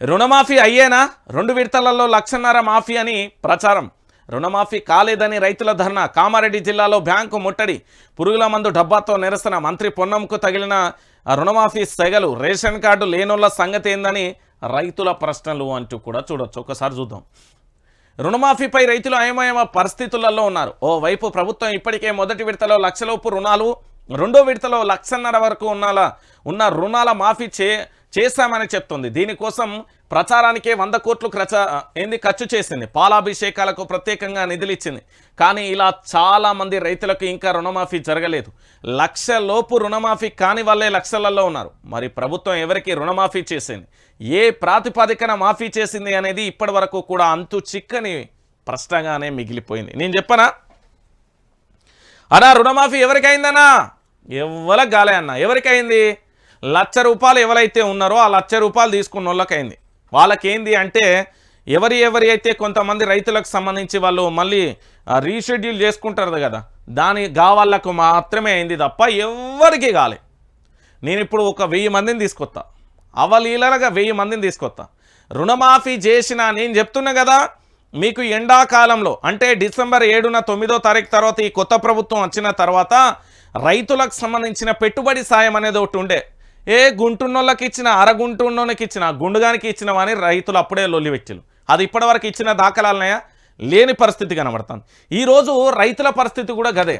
రుణమాఫీ అయ్యేనా? రెండు విడతలలో లక్షన్నర మాఫీ అని ప్రచారం. రుణమాఫీ కాలేదని రైతుల ధర్నా. కామారెడ్డి జిల్లాలో బ్యాంకు ముట్టడి. పురుగుల మందు డబ్బాతో నిరసన. మంత్రి పొన్నంకు తగిలిన రుణమాఫీ సెగలు. రేషన్ కార్డు లేనోళ్ళ సంగతి ఏందని రైతుల ప్రశ్నలు అంటూ కూడా చూడొచ్చు. ఒకసారి చూద్దాం. రుణమాఫీపై రైతులు అయమయమ పరిస్థితులలో ఉన్నారు. ఓ వైపు ప్రభుత్వం ఇప్పటికే మొదటి విడతలో లక్షలోపు రుణాలు రెండో విడతలో లక్షన్నర వరకు ఉన్నాల ఉన్న రుణాల మాఫీ చే చేశామని చెప్తుంది. దీనికోసం ప్రచారానికే వంద కోట్లు ఖర్చ ఏంది ఖర్చు చేసింది. పాలాభిషేకాలకు ప్రత్యేకంగా నిధులు ఇచ్చింది కానీ ఇలా చాలామంది రైతులకు ఇంకా రుణమాఫీ జరగలేదు. లక్ష లోపు రుణమాఫీ కాని వాళ్ళే లక్షలలో ఉన్నారు. మరి ప్రభుత్వం ఎవరికి రుణమాఫీ చేసింది? ఏ ప్రాతిపదికన మాఫీ చేసింది అనేది ఇప్పటి వరకు కూడా అంతు చిక్కని ప్రశ్నగానే మిగిలిపోయింది. నేను చెప్పనా? అనా రుణమాఫీ ఎవరికైందనా ఎవరికి గాలే అన్న. ఎవరికైంది? లక్ష రూపాయలు ఎవరైతే ఉన్నారో ఆ లక్ష రూపాయలు తీసుకున్న వాళ్ళకైంది వాళ్ళకేంది అంటే ఎవరి ఎవరి అయితే కొంతమంది రైతులకు సంబంధించి వాళ్ళు మళ్ళీ రీషెడ్యూల్ చేసుకుంటారు కదా దాని గావాళ్ళకు మాత్రమే అయింది తప్ప ఎవరికి కాలే. నేను ఇప్పుడు ఒక వెయ్యి మందిని తీసుకొస్తా అవలీలగా వెయ్యి మందిని తీసుకొస్తా రుణమాఫీ చేసిన నేను చెప్తున్నా కదా మీకు ఎండాకాలంలో అంటే డిసెంబర్ ఏడున తొమ్మిదో తారీఖు తర్వాత ఈ కొత్త ప్రభుత్వం వచ్చిన తర్వాత రైతులకు సంబంధించిన పెట్టుబడి సాయం అనేది ఒకటి ఉండే. ఏ గుంటున్నోళ్ళకి ఇచ్చిన అరగుంటున్నోళ్ళకి ఇచ్చిన గుండుగానికి ఇచ్చిన అని రైతులు అప్పుడే లొల్లి పెట్టిలు అది ఇప్పటివరకు ఇచ్చిన దాఖలాలనయా లేని పరిస్థితి కనబడుతుంది. ఈరోజు రైతుల పరిస్థితి కూడా గదే.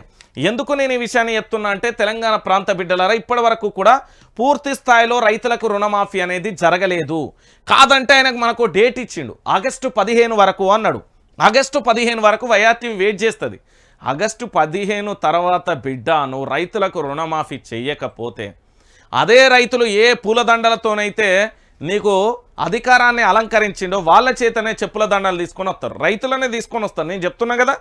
ఎందుకు నేను ఈ విషయాన్ని చెప్తున్నా అంటే తెలంగాణ ప్రాంత బిడ్డలారా ఇప్పటి వరకు కూడా పూర్తి స్థాయిలో రైతులకు రుణమాఫీ అనేది జరగలేదు. కాదంటే ఆయనకు మనకు డేట్ ఇచ్చిండు. ఆగస్టు పదిహేను వరకు అన్నాడు. ఆగస్టు పదిహేను వరకు వైఆర్టీ వెయిట్ చేస్తుంది. ఆగస్టు పదిహేను తర్వాత బిడ్డ నువ్వు రైతులకు రుణమాఫీ చేయకపోతే అదే రైతులు ఏ పూలదండలతోనైతే నీకు అధికారాన్ని అలంకరించిండో వాళ్ళ చేతనే చెప్పుల దండలు తీసుకొని వస్తారు. రైతులనే తీసుకొని వస్తారు. నేను చెప్తున్నా కదా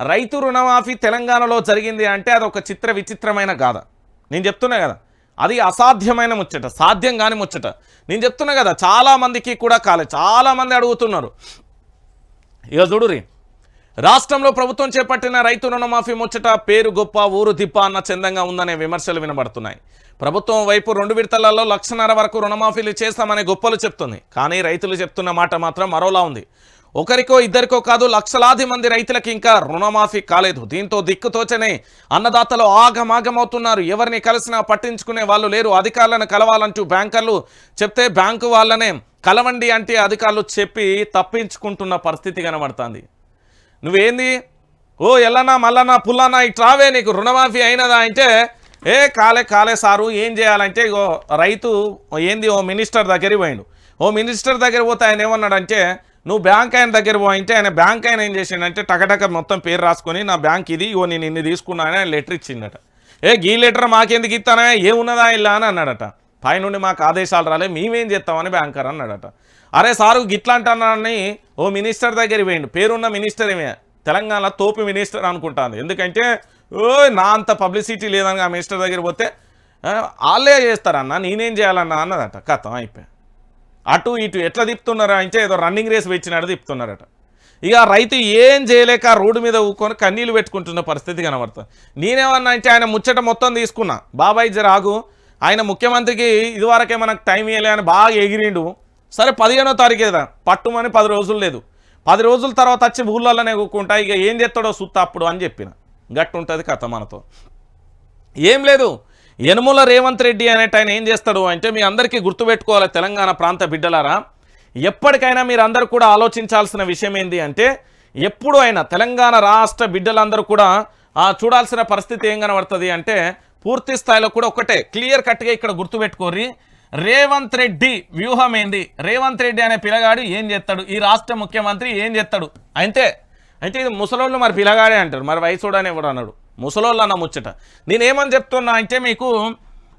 రైతు రుణమాఫీ తెలంగాణలో జరిగింది అంటే అది ఒక చిత్ర విచిత్రమైన గాథ. నేను చెప్తున్నా కదా అది అసాధ్యమైన ముచ్చట సాధ్యం కాని ముచ్చట. నేను చెప్తున్నా కదా చాలామందికి కూడా కాలే చాలామంది అడుగుతున్నారు. ఇక చూడురి రాష్ట్రంలో ప్రభుత్వం చేపట్టిన రైతు రుణమాఫీ ముచ్చట పేరు గొప్ప ఊరు దిప్ప అన్న చందంగా ఉందనే విమర్శలు వినబడుతున్నాయి. ప్రభుత్వం వైపు రెండు విడతలలో లక్షన్నర వరకు రుణమాఫీలు చేస్తామనే గొప్పలు చెప్తుంది. కానీ రైతులు చెప్తున్న మాట మాత్రం మరోలా ఉంది. ఒకరికో ఇద్దరికో కాదు లక్షలాది మంది రైతులకు ఇంకా రుణమాఫీ కాలేదు. దీంతో దిక్కుతోచనే అన్నదాతలు ఆగమాగమవుతున్నారు. ఎవరిని కలిసినా పట్టించుకునే వాళ్ళు లేరు. అధికారులను కలవాలంటూ బ్యాంకర్లు చెప్తే బ్యాంకు వాళ్ళనే కలవండి అంటే అధికారులు చెప్పి తప్పించుకుంటున్న పరిస్థితి కనబడుతుంది. నువ్వేంది? ఓ ఎల్లనా మల్లనా పుల్లనా ఇట్రావే నీకు రుణమాఫీ అయినదా అంటే ఏ కాలే కాలే సారు ఏం చేయాలంటే ఇగో రైతు ఏంది ఓ మినిస్టర్ దగ్గరికి పోయిండు. ఓ మినిస్టర్ దగ్గర పోతే ఆయన ఏమన్నాడంటే నువ్వు బ్యాంక్ ఆయన దగ్గర పోయింటే ఆయన బ్యాంక్ ఆయన ఏం చేసిండంటే టకటక మొత్తం పేరు రాసుకొని నా బ్యాంక్ ఇది ఇగో నేను ఇన్ని తీసుకున్నాను ఆయన లెటర్ ఇచ్చిండట. ఏ గీ లెటర్ మాకెందుకు ఇస్తానా ఏమున్నదా ఇలా అని అన్నాడట. పైనుండి మాకు ఆదేశాలు రాలే మేమేం చేస్తామని బ్యాంకర్ అన్నాడట. అరే సారు గిట్లా అంటున్నానని ఓ మినిస్టర్ దగ్గర పోయిండు. పేరున్న మినిస్టర్ ఏమే? తెలంగాణ తోపు మినిస్టర్ అనుకుంటాను ఎందుకంటే ఓ నా అంత పబ్లిసిటీ లేదని ఆ మినిస్టర్ దగ్గర పోతే వాళ్ళే చేస్తారన్న నేనేం చేయాలన్నా అన్నదట. కథం అయిపోయా అటు ఇటు ఎట్లా తిప్పుతున్నారా అంటే ఏదో రన్నింగ్ రేస్ వచ్చినాడు తిప్పుతున్నారట. ఇక రైతు ఏం చేయలేక ఆ రోడ్డు మీద ఊకొని కన్నీళ్ళు పెట్టుకుంటున్న పరిస్థితి కనబడుతుంది. నేనేమన్నా అంటే ఆయన ముచ్చట మొత్తం తీసుకున్నా. బాబాయ్ జరాగు ఆయన ముఖ్యమంత్రికి ఇదివరకే మనకు టైం ఇవ్వలే అని బాగా ఎగిరిండు. సరే పదిహేనో తారీఖు కదా. పట్టుమని పది రోజులు లేదు. పది రోజుల తర్వాత వచ్చి ఊళ్ళల్లోనే కూకుంటా ఇక ఏం చేస్తాడో సుత్త అప్పుడు అని చెప్పిన. గట్టు ఉంటుంది కథ మనతో. ఏం లేదు. యనుమల రేవంత్ రెడ్డి అనేట ఆయన ఏం చేస్తాడు అంటే మీ అందరికీ గుర్తుపెట్టుకోవాలి తెలంగాణ ప్రాంత బిడ్డలారా. ఎప్పటికైనా మీరందరూ కూడా ఆలోచించాల్సిన విషయం ఏంటి అంటే ఎప్పుడు అయినా తెలంగాణ రాష్ట్ర బిడ్డలందరూ కూడా ఆ, చూడాల్సిన పరిస్థితి ఏం కనబడుతుంది అంటే పూర్తి స్థాయిలో కూడా ఒకటే. క్లియర్ కట్గా ఇక్కడ గుర్తుపెట్టుకోర్రి. రేవంత్ రెడ్డి వ్యూహం ఏంది రేవంత్ రెడ్డి అనే పిల్లగాడు ఏం చేస్తాడు? ఈ రాష్ట్ర ముఖ్యమంత్రి ఏం చేస్తాడు? అంతే. అయితే ఇది ముసలోళ్ళు మరి పిల్లగాడే అంటారు. మరి వయసుడని ఎవడు అన్నాడు ముసలోళ్ళు అన్న ముచ్చట. నేనేమని చెప్తున్నా అంటే మీకు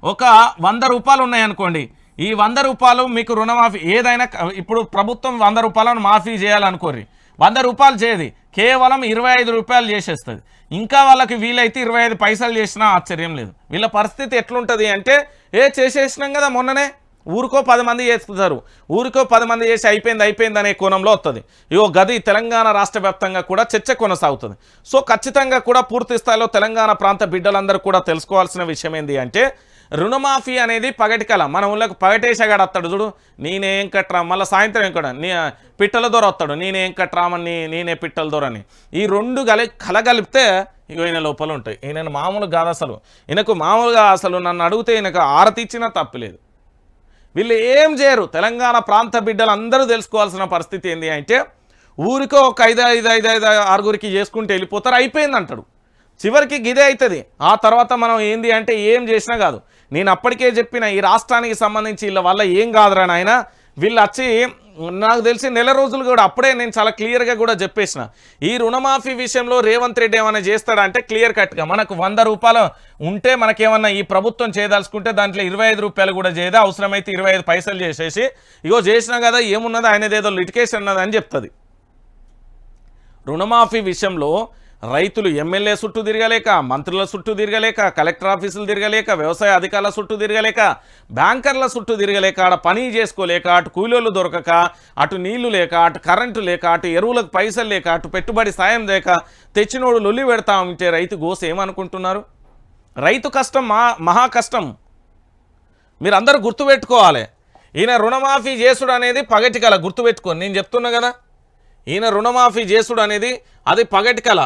ఒక వంద రూపాయలు ఉన్నాయనుకోండి ఈ వంద రూపాయలు మీకు రుణమాఫీ ఏదైనా ఇప్పుడు ప్రభుత్వం వంద రూపాయలను మాఫీ చేయాలనుకోరి వంద రూపాయలు చేయదు. కేవలం ఇరవై ఐదు రూపాయలు చేసేస్తుంది. ఇంకా వాళ్ళకి వీలైతే ఇరవై ఐదు పైసలు చేసినా ఆశ్చర్యం లేదు. వీళ్ళ పరిస్థితి ఎట్లుంటుంది అంటే ఏ చేసేసినాం కదా మొన్ననే? ఊరికో పది మంది చేస్తారు. ఊరికో పది మంది చేసి అయిపోయింది అయిపోయింది అనే కోణంలో వస్తుంది ఇగో గది తెలంగాణ రాష్ట్ర వ్యాప్తంగా కూడా చర్చ కొనసాగుతుంది. సో ఖచ్చితంగా కూడా పూర్తి స్థాయిలో తెలంగాణ ప్రాంత బిడ్డలందరూ కూడా తెలుసుకోవాల్సిన విషయం ఏంటి అంటే రుణమాఫీ అనేది పగటి కళ మన ఊళ్ళకి పగటేసేగాడు వస్తాడు చూడు. నేనేం కట్టరా మళ్ళీ సాయంత్రం ఏం కూడా నీ పిట్టల దొర వస్తాడు. నేనేం కట్టరామని నేనే పిట్టల దొరని ఈ రెండు కలి కలగలిపితే ఇగో ఈయన లోపల ఉంటాయి. ఈయన మామూలు కాదు అసలు. ఈయనకు మామూలుగా అసలు నన్ను అడిగితే ఈయనకు ఆరతి ఇచ్చినా తప్పులేదు వీళ్ళు ఏం చేయరు. తెలంగాణ ప్రాంత బిడ్డలు అందరూ తెలుసుకోవాల్సిన పరిస్థితి ఏంటి అంటే ఊరికో ఒక ఐదు ఐదు ఐదు ఐదు ఆరుగురికి చేసుకుంటే వెళ్ళిపోతారు అయిపోయింది అంటాడు. చివరికి గిదే అవుతుంది ఆ తర్వాత మనం ఏంది అంటే ఏం చేసినా కాదు. నేను అప్పటికే చెప్పిన ఈ రాష్ట్రానికి సంబంధించి వీళ్ళ వల్ల ఏం కాదురా నాయన? వీళ్ళు వచ్చి నాకు తెలిసి నెల రోజులు కూడా అప్పుడే నేను చాలా క్లియర్గా కూడా చెప్పేసిన. ఈ రుణమాఫీ విషయంలో రేవంత్ రెడ్డి ఏమైనా చేస్తాడా అంటే క్లియర్ కట్గా మనకు వంద రూపాయలు ఉంటే మనకేమన్నా ఈ ప్రభుత్వం చేయదలుచుకుంటే దాంట్లో ఇరవై ఐదు రూపాయలు కూడా చేయదా అవసరమైతే ఇరవై ఐదు పైసలు చేసేసి ఇగో చేసినా కదా ఏమున్నదో ఆయనదేదో లిటికేషన్ ఉన్నదని అని చెప్తుంది. రుణమాఫీ విషయంలో రైతులు ఎమ్మెల్యే చుట్టూ తిరగలేక మంత్రుల చుట్టూ తిరగలేక కలెక్టర్ ఆఫీసులు తిరగలేక వ్యవసాయ అధికారుల చుట్టూ తిరగలేక బ్యాంకర్ల చుట్టూ తిరగలేక ఆడ పని చేసుకోలేక అటు కూలీలు దొరకక అటు నీళ్ళు లేక అటు కరెంటు లేక అటు ఎరువులకు పైసలు లేక అటు పెట్టుబడి సాయం లేక తెచ్చినోడు లొల్లి పెడతా ఉంటే రైతు గోస ఏమనుకుంటున్నారు? రైతు కష్టం మా మహా కష్టం. మీరు అందరూ గుర్తుపెట్టుకోవాలి ఈయన రుణమాఫీ చేసుడు అనేది పగటి కళ గుర్తుపెట్టుకోండి నేను చెప్తున్నా కదా. ఈయన రుణమాఫీ చేసుడు అనేది అది పగటి కళ